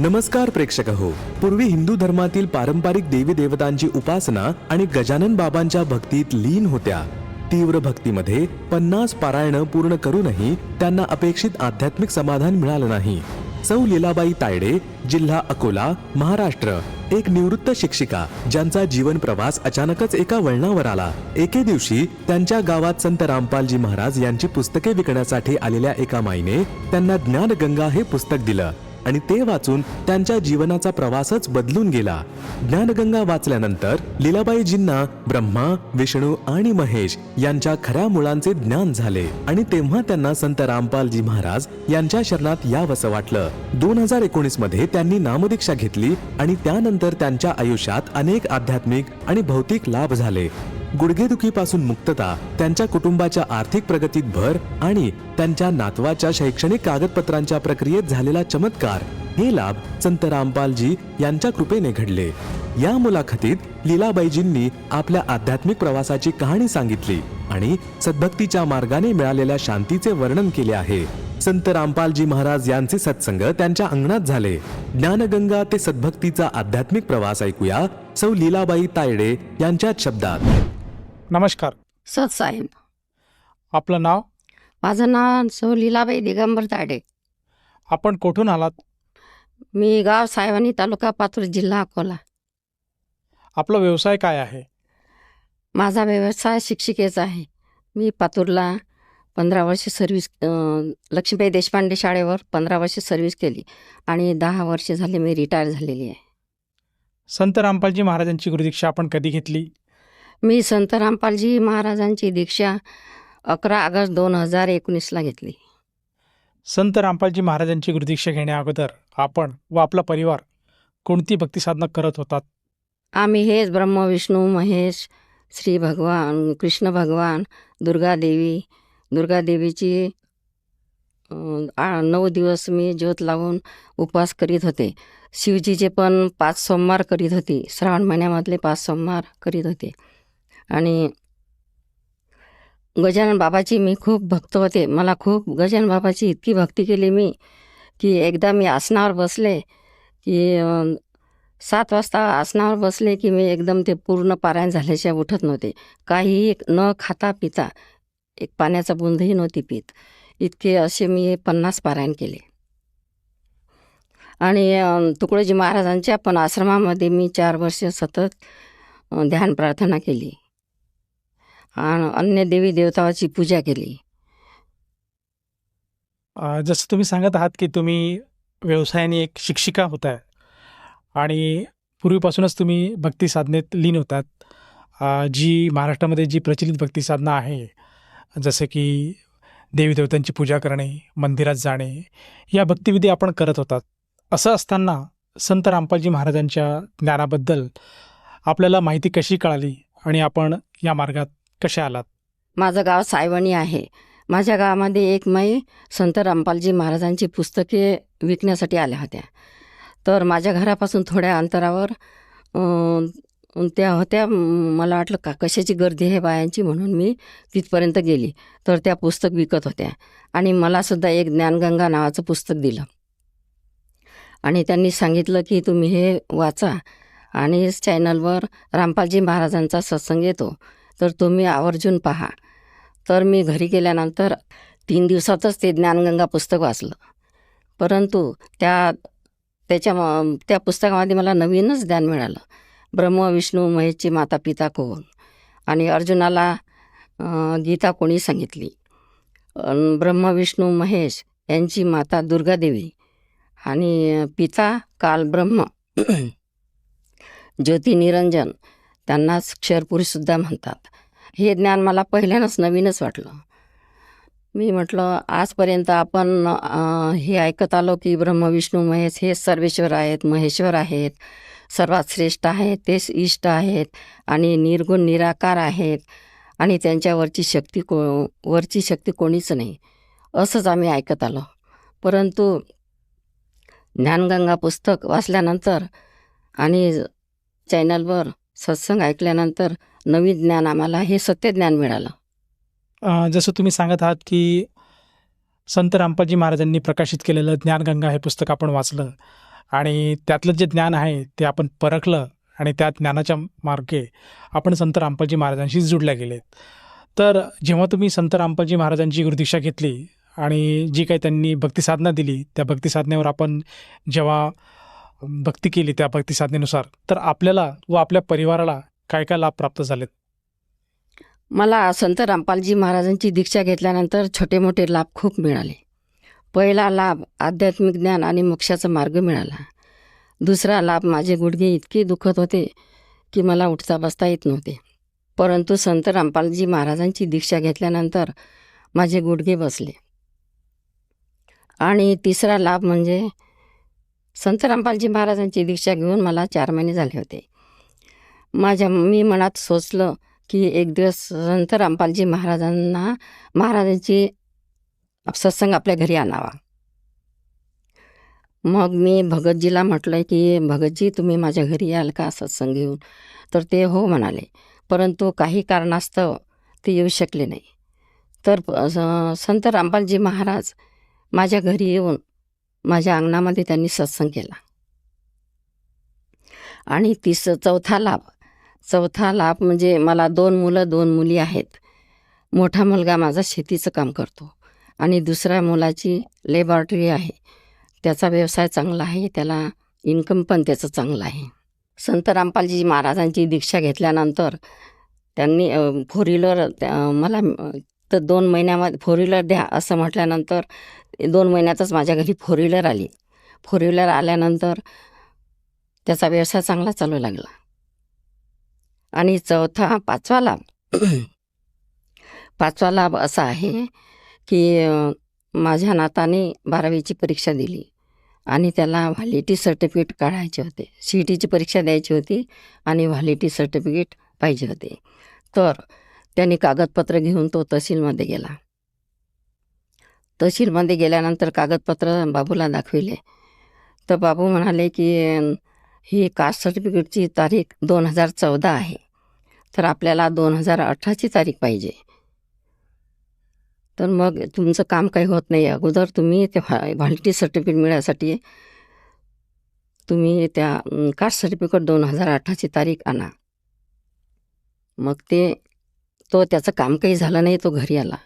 नमस्कार प्रेक्षक हो. पूर्वी हिंदू धर्मातील पारंपरिक देवी देवतांची उपासना आणि गजानन बाबांच्या भक्तीत लीन होत्या. तीव्र भक्तीमध्ये पन्नास पारायण पूर्ण करूनही त्यांना अपेक्षित आध्यात्मिक समाधान मिळालं नाही. सौ लीलाबाई तायडे जिल्हा अकोला महाराष्ट्र एक निवृत्त शिक्षिका ज्यांचा जीवन प्रवास अचानकच एका वळणावर आला. एके दिवशी त्यांच्या गावात संत रामपालजी महाराज यांची पुस्तके विकण्यासाठी आलेल्या एका माईने त्यांना ज्ञानगंगा हे पुस्तक दिलं. आणि ते वाचून त्यांच्या जीवनाचा प्रवासच बदलून गेला. ज्ञानगंगा वाचल्यानंतर लीलाबाईजींना ब्रह्मा विष्णू आणि महेश यांच्या खऱ्या मुळांचे ज्ञान झाले. आणि तेव्हा त्यांना संत रामपालजी महाराज यांच्या शरणात यावंसं वाटलं. दोन हजार एकोणीसमध्ये त्यांनी नामदीक्षा घेतली आणि त्यानंतर त्यांच्या आयुष्यात अनेक आध्यात्मिक आणि भौतिक लाभ झाले. गुडघेदुखीपासून मुक्तता त्यांच्या कुटुंबाच्या आर्थिक प्रगतीत भर आणि त्यांच्या नातवाच्या शैक्षणिक कागदपत्रांच्या प्रक्रियेत झालेला चमत्कार हे लाभ संत रामपालजी यांच्या कृपेने घडले. या मुलाखतीत लीलाबाईजींनी आपल्या आध्यात्मिक प्रवासाची कहाणी सांगितली आणि सद्भक्तीच्या मार्गाने मिळालेल्या शांतीचे वर्णन केले आहे. संत रामपालजी महाराज यांचे सत्संग त्यांच्या अंगणात झाले. ज्ञानगंगा ते सद्भक्तीचा आध्यात्मिक प्रवास ऐकूया. सौ लीलाबाई तायडे यांच्याच शब्दात. नमस्कार. सतसाहेब. आपलं नाव? माझं नाव सौ लीलाबाई दिगंबर ताडे. आपण कुठून आलात? मी गाव सायवानी तालुका पातूर जिल्हा अकोला. आपला व्यवसाय काय आहे? माझा व्यवसाय शिक्षिकेचा आहे. मी पातूरला पंधरा वर्ष सर्व्हिस लक्ष्मीबाई देशपांडे शाळेवर पंधरा वर्ष सर्व्हिस केली आणि दहा वर्ष झाले मी रिटायर झालेली आहे. संत रामपालजी महाराजांची गुरुदीक्षा आपण कधी घेतली? मी संत रामपालजी महाराजांची दीक्षा अकरा ऑगस्ट दोन हजार एकोणीसला घेतली. संत रामपालजी महाराजांची गुरुदीक्षा घेण्या अगोदर आपण व आपला परिवार कोणती भक्ती साधना करत होतात? आम्ही हेच ब्रह्म विष्णू महेश श्री भगवान कृष्ण भगवान दुर्गादेवी दुर्गादेवीची नऊ दिवस मी ज्योत लावून उपवास करीत होते. शिवजीचे पण पाच सोमवार करीत होती. श्रावण महिन्यामधले पाच सोमवार करीत होते. आणि गजानन बाबाची मी खूप भक्त होते. मला खूप गजानन बाबाची इतकी भक्ती केली मी की एकदा मी आसनावर बसले की सात वाजता आसनावर बसले की मी एकदम ते पूर्ण पारायण झाल्याशिवाय उठत नव्हते. काही न खाता पिता एक पाण्याचा बुंदही नव्हती पित. इतके असे मी पन्नास पारायण केले. आणि तुकडोजी महाराजांच्या पण आश्रमामध्ये मी चार वर्ष सतत ध्यान प्रार्थना केली. अन्य देवी देवताची पूजा केली. जसं तुम्ही सांगत आहात की तुम्ही व्यवसायाने एक शिक्षिका होत आहे आणि पूर्वीपासूनच तुम्ही भक्ती साधनेत लीन होतात. जी महाराष्ट्रामध्ये जी प्रचलित भक्ती साधना आहे जसं की देवी देवतांची पूजा करणे मंदिरात जाणे या भक्तिविधी आपण करत होतात. असं असताना संत रामपालजी महाराजांच्या ज्ञानाबद्दल आपल्याला माहिती कशी कळाली आणि आपण या मार्गात कशा आलात? माझं गाव सायवणी आहे. माझ्या गावामध्ये एक माई संत रामपालजी महाराजांची पुस्तके विकण्यासाठी आल्या होत्या. तर माझ्या घरापासून थोड्या अंतरावर त्या होत्या. मला वाटलं का कशाची गर्दी आहे बायांची म्हणून मी तिथपर्यंत गेली. तर त्या पुस्तक विकत होत्या. आणि मलासुद्धा एक ज्ञानगंगा नावाचं पुस्तक दिलं. आणि त्यांनी सांगितलं की तुम्ही हे वाचा. आणि चॅनलवर रामपालजी महाराजांचा सत्संग येतो. तर तुम्ही आवर्जून पहा. तर मी घरी गेल्यानंतर तीन दिवसातच ते ज्ञानगंगा पुस्तक वाचलं. परंतु त्या त्याच्या त्या पुस्तकामध्ये मला नवीनच ज्ञान मिळालं. ब्रह्म विष्णू महेशची माता पिता कोण? आणि अर्जुनाला गीता कोणी सांगितली? ब्रह्म विष्णू महेश यांची माता दुर्गादेवी आणि पिता काल ब्रह्म ज्योती निरंजन त्यांनाच क्षरपुरीसुद्धा म्हणतात. हे ज्ञान मला पहिल्यानंच नवीनच वाटलं. मी म्हटलं आजपर्यंत आपण हे ऐकत आलो की ब्रह्म विष्णू महेश हे सर्वेश्वर आहेत महेश्वर आहेत सर्वात श्रेष्ठ आहेत तेच इष्ट आहेत आणि निर्गुण निराकार आहेत आणि त्यांच्यावरची शक्ती को वरची शक्ती कोणीच नाही. असंच आम्ही ऐकत आलो. परंतु ज्ञानगंगा पुस्तक वाचल्यानंतर आणि चॅनलवर सत्संग ऐकल्यानंतर नवीन ज्ञान आम्हाला हे सत्य ज्ञान मिळालं जसं तुम्ही सांगत आहात की संत रामपाजी महाराजांनी प्रकाशित केलेलं ज्ञानगंगा हे पुस्तक आपण वाचलं आणि त्यातलं जे ज्ञान आहे ते आपण परखलं आणि त्या ज्ञानाच्या मार्गे आपण संत रामपालजी महाराजांशी जुडल्या गेलेत. तर जेव्हा तुम्ही संत रामपाजी महाराजांची गुरुदीक्षा घेतली आणि जी काही त्यांनी भक्तिसाधना दिली त्या भक्तिसाधनेवर आपण जेव्हा भक्ती केली त्या भक्तिसाधनेनुसार तर आपल्याला व आपल्या परिवाराला काय काय लाभ प्राप्त झालेत? मला संत रामपालजी महाराजांची दीक्षा घेतल्यानंतर छोटे मोठे लाभ खूप मिळाले. पहिला लाभ आध्यात्मिक ज्ञान आणि मोक्षाचा मार्ग मिळाला. दुसरा लाभ माझे गुडघे इतके दुखत होते की मला उठता बसता येत नव्हते. परंतु संत रामपालजी महाराजांची दीक्षा घेतल्यानंतर माझे गुडघे बसले. आणि तिसरा लाभ म्हणजे संत रामपालजी महाराजांची दीक्षा घेऊन मला चार महिने झाले होते. माझ्या मी मनात सोचलं की एक दिवस संत रामपालजी महाराजांना महाराजांची सत्संग आपल्या घरी आणावा. मग मी भगतजीला म्हटलं की भगतजी तुम्ही माझ्या घरी याल का सत्संग घेऊन? तर ते हो म्हणाले. परंतु काही कारणास्तव ते येऊ शकले नाही. तर प- संत रामपालजी महाराज माझ्या घरी येऊन माझ्या अंगणामध्ये त्यांनी सत्संग केला. आणि तिस चौथा लाभ चौथा लाभ म्हणजे मला दोन मुलं दोन मुली आहेत. मोठा मुलगा माझा शेतीचं काम करतो आणि दुसऱ्या मुलाची लेबॉरेटरी आहे. त्याचा व्यवसाय चांगला आहे त्याला इन्कम पण त्याचं चांगलं आहे. संत रामपालजी महाराजांची दीक्षा घेतल्यानंतर त्यांनी फोर व्हीलर मला तर दोन महिन्यामध्ये फोर व्हीलर द्या असं म्हटल्यानंतर दोन महिन्यातच माझ्या घरी फोर व्हीलर आली. फोर व्हीलर आल्यानंतर त्याचा व्यवसाय चांगला चालू लागला. आणि चौथा पाचवा लाभ. पाचवा लाभ असा आहे की माझ्या नाताने बारावीची परीक्षा दिली आणि त्याला व्हॅलिटी सर्टिफिकेट काढायचे होते. सी ई टीची परीक्षा द्यायची होती आणि व्हॅलिटी सर्टिफिकेट पाहिजे होते. तर त्यांनी कागदपत्र घेऊन तो तहसीलमध्ये गेला. तहसीलमध्ये गेल्यानंतर कागदपत्र बाबूला दाखविले. तर बाबू म्हणाले की ही कास्ट सर्टिफिकेटची तारीख दोन हजार चौदा आहे. तर आपल्याला दोन हजार अठराची तारीख पाहिजे. तर मग तुमचं काम काही होत नाही. अगोदर तुम्ही ते व्हॅलिटी सर्टिफिकेट मिळण्यासाठी तुम्ही त्या कास्ट सर्टिफिकेट दोन हजार अठराची तारीख आणा. मग ते तो त्याचं काम काही झालं नाही तो घरी आला.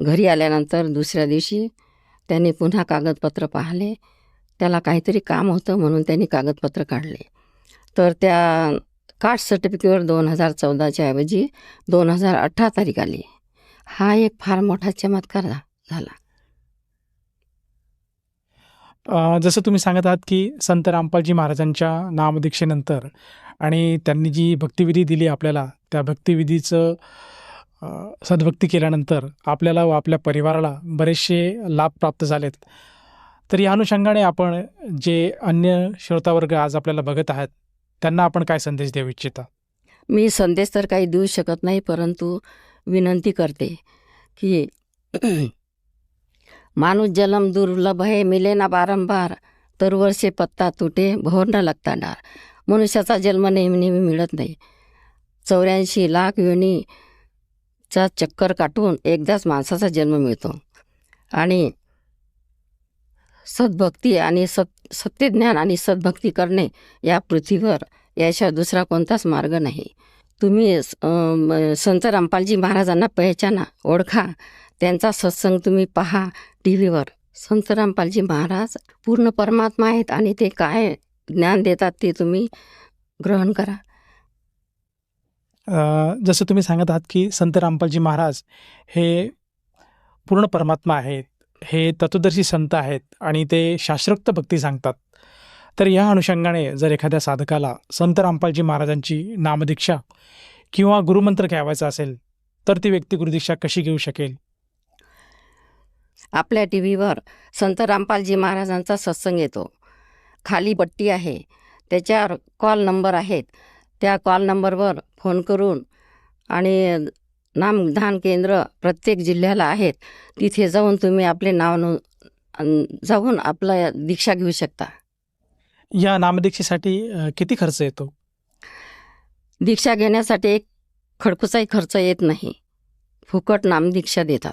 घरी आल्यानंतर दुसऱ्या दिवशी त्याने पुन्हा कागदपत्र पाहिले. त्याला काहीतरी काम होतं म्हणून त्यांनी कागदपत्र काढले. तर त्या कास्ट सर्टिफिकेटवर दोन हजार चौदाच्या ऐवजी दोन हजार अठरा तारीख आली. हा एक फार मोठा चमत्कार झाला. जसं तुम्ही सांगत आहात की संत रामपालजी महाराजांच्या नामदीक्षेनंतर आणि त्यांनी जी भक्तिविधी दिली आपल्याला त्या भक्तिविधीचं सद्भक्ती केल्यानंतर आपल्याला व आपल्या परिवाराला बरेचसे लाभ प्राप्त झालेत. तर या अनुषंगाने आपण जे अन्य श्रोतावर्ग आज आपल्याला बघत आहेत त्यांना आपण काय संदेश देऊ इच्छिता? मी संदेश तर काही देऊ शकत नाही परंतु विनंती करते की माणूस जन्म दुर्लभ आहे मिले ना बारंबार। तर वर्षे पत्ता तुटे भोर न लागता डार। मनुष्याचा जन्म नेहमी नेहमी मिळत नाही। चौऱ्याऐंशी लाख योनीचा चक्कर काटून एकदाच माणसाचा जन्म मिळतो. आणि सद्भक्ती आणि सत् सत्यज्ञान आणि सद्भक्ती करणे या पृथ्वीवर याशिवाय दुसरा कोणताच मार्ग नाही. तुम्ही स- संत रामपालजी महाराजांना पहिचाना ओळखा. त्यांचा सत्संग तुम्ही पहा टी व्हीवर संत रामपालजी महाराज पूर्ण परमात्मा आहेत आणि ते काय ज्ञान देतात ते तुम्ही ग्रहण करा. जसं तुम्ही सांगत आहात की संत रामपालजी महाराज हे पूर्ण परमात्मा आहेत हे तत्वदर्शी संत आहेत आणि ते शास्त्रोक्त भक्ती सांगतात. तर या अनुषंगाने जर एखाद्या साधकाला संत रामपालजी महाराजांची नामदीक्षा किंवा गुरुमंत्र घ्यावायचा असेल तर ती व्यक्ती गुरुदीक्षा कशी घेऊ शकेल? आपल्या टी व्हीवर संत रामपालजी महाराजांचा सत्संग येतो. खाली पट्टी आहे. त्याच्यावर कॉल नंबर आहेत. त्या कॉल नंबरवर फोन करून आणि नामधान केंद्र प्रत्येक जिल्ह्याला आहेत. तिथे जाऊन तुम्ही आपले नाव नो जाऊन आपलं दीक्षा घेऊ शकता. या नामदीक्षेसाठी किती खर्च येतो? दीक्षा घेण्यासाठी एक खडकुचाही खर्च येत नाही. फुकट नामदीक्षा देतात.